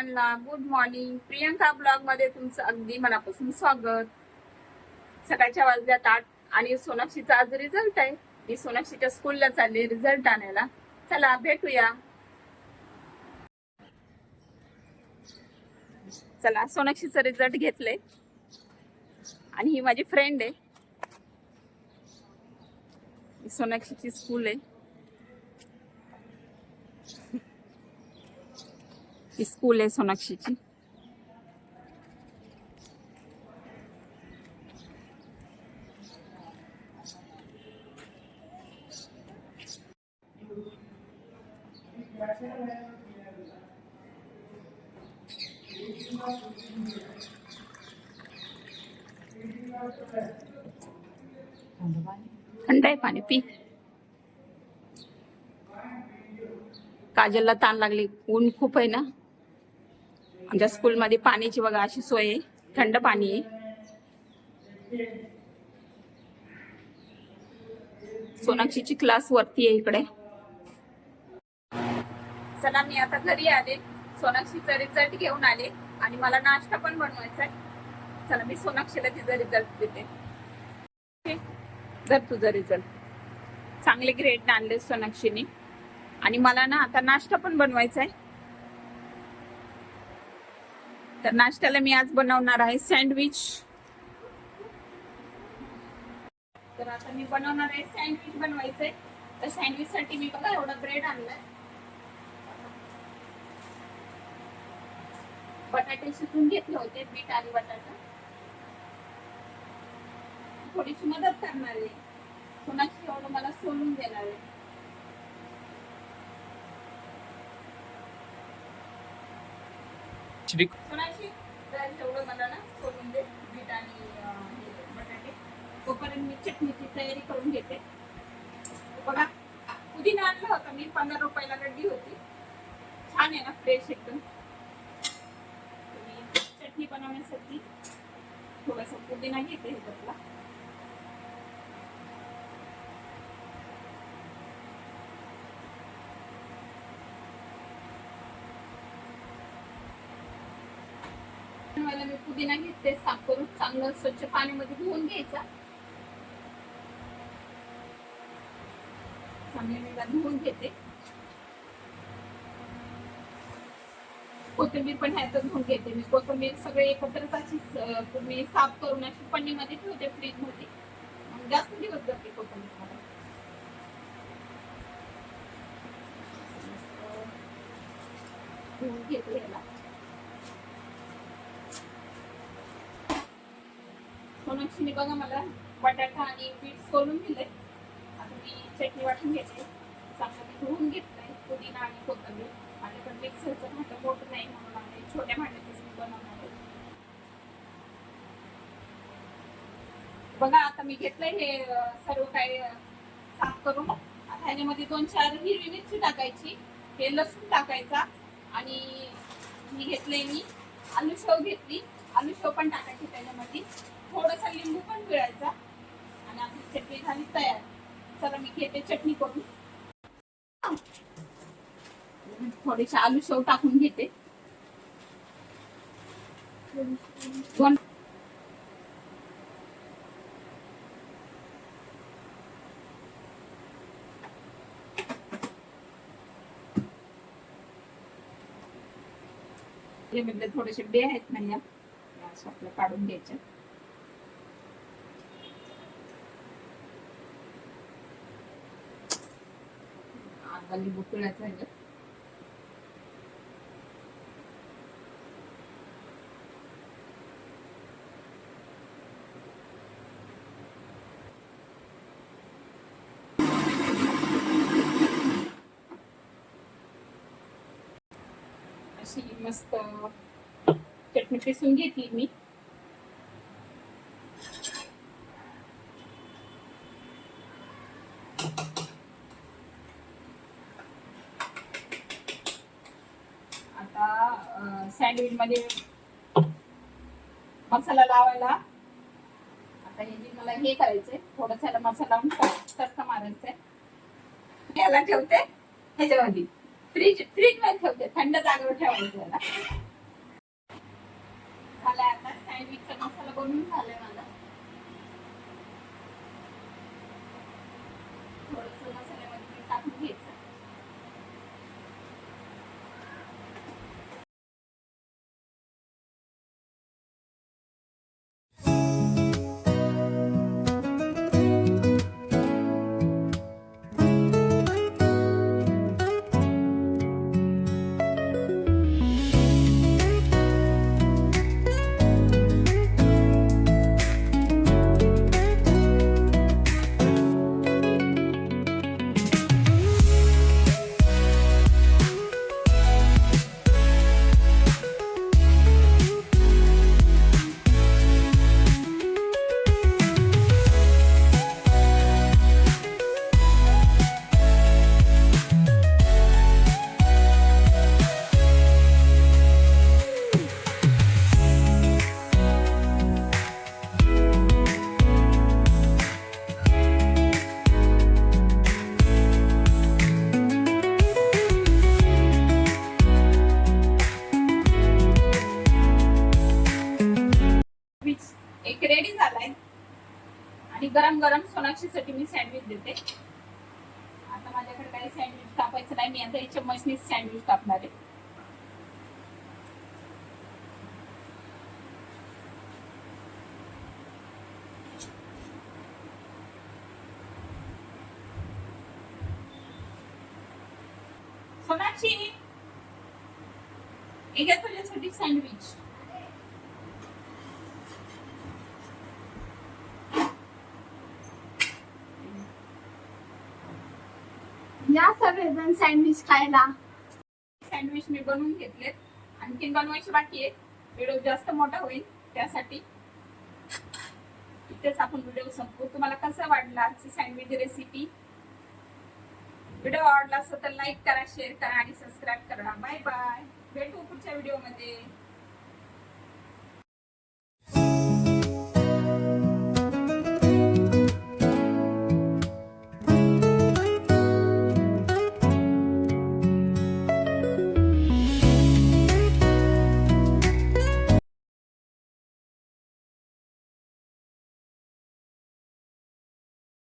सर्वांना good morning Priyanka ब्लॉगमध्ये तुमचं अगदी मनापासून स्वागत. सकाळच्या वाजल्यात आठ आणि सोनाक्षीचा आज रिझल्ट आहे. मी सोनाक्षीच्या स्कूलला चालली रिझल्ट आणायला. चला भेटूया. चला सोनाक्षीचा रिझल्ट घेतले आणि ही माझी फ्रेंड आहे. सोनाक्षीची स्कूल आहे. ही स्कूल आहे सोनाक्षीची. थंड आहे पाणी पी. काजलला ताण लागली ऊन खूप आहे ना? आमच्या स्कूलमध्ये पाण्याची बघा अशी सोय आहे. थंड पाणी आहे. सोनाक्षीची क्लास वरती आहे इकडे. चला मी आता घरी आले. सोनाक्षीचा रिझल्ट घेऊन आले. आणि मला नाश्ता पण बनवायचा आहे. चला मी सोनाक्षीला तिचा रिझल्ट देते. जर तुझा रिझल्ट चांगले ग्रेड आणले सोनाक्षीने. आणि मला ना आता नाश्ता पण बनवायचा आहे. तर नाश्त्याला मी आज बनवणार आहे सँडविच. तर आता मी बनवणार आहे सँडविच बनवायचंय. तर सँडविच साठी मी बघा एवढा ब्रेड आणलाय. बटाटे शिजून घेतले होते बीट आणि बटाटा. थोडीशी मदत करणार आहे. कोणाची एवढं मला सोलून देणार आहे. कोणाशी? मला ना सोलून दे बीट आणि बटाटे. तोपर्यंत मी चटणीची तयारी करून घेते. बघा पुदिना आणला होता मी पंधरा रुपयाला गड्डी होती. छान आहे ना फ्रेश एकदम. चटणी बनवण्यासाठी थोडासा पुदिना घेते ह्याच्यातला मी पुदिना घेते साफ करून चांगलं स्वच्छ पाण्यामध्ये धुवून घ्यायचा. चांगले धुवून घेते. कोथिंबीर पण ह्याचं धुवून घेते मी. कोथिंबीर सगळे एकत्रच अशी साफ करून अशी पन्नीमध्ये ठेवते फ्रीजमध्ये जास्त दिवस जाते कोथिंबीर मला धुवून घेते याला. सोनाक्षीने बघा मला बटाटा आणि पीठ सोलून दिले आता मी चटणी वाटून घेते. चांगलं मी धुवून घेतलंय. पुदिना आणि कोथिंबीर. माझ्याकडे मिक्सरचं भांडं मोठं नाही म्हणून आम्ही छोट्या भांड्यातच मी बनवणार आहे. बघा आता मी घेतलंय हे सर्व काही साफ करून. आता ह्याच्यामध्ये दोन चार हिरवी मिरची टाकायची. हे लसूण टाकायचा. आणि मी घेतलंय मी आलू शेव घेतली. आलू शेव पण टाकायची त्याच्यामध्ये. थोडासा लिंबू पण पिळायचा. आणि आपली चटणी झाली तयार. चला मी घेते चटणी करून. थोडेसे आलू शेव टाकून घेते. दोन थोडेसे बे आहेत ना या असं आपलं काढून घ्यायचं. आता बुकळायचं आहे अशी मस्त चटणी पिसून घेतली मी. आता सँडविच मध्ये मसाला लावायला. आता हे जे मला हे करायचंय थोडस मसाला लावून तडका मारायचंय. याला ठेवते ह्याच्यामध्ये. फ्रीज फ्रीजमध्ये ठेवते थंड जागेवर ठेवायचं झालाय आता. सँडविचचा मसाला बनवून झालाय मला. गरम गरम सोनाक्षीसाठी मी सँडविच देते. आता माझ्याकडे काही सँडविच कापायचं नाही. मी आता ही चम्मचनीच सँडविच कापणार आहे. सोनाक्षी हे तुझ्यासाठी सँडविच या सगळेजण सँडविच खायला. सँडविच मी बनवून घेतलेत. आणखीन बनवायची बाकी आहे. व्हिडिओ जास्त मोठा होईल त्यासाठी. इथेच आपण व्हिडिओ संपू तुम्हाला कसं वाटला आजची सँडविच रेसिपी व्हिडिओ आवडला असं तर लाईक करा शेअर करा आणि सबस्क्राईब करा. बाय बाय भेटू पुढच्या व्हिडिओमध्ये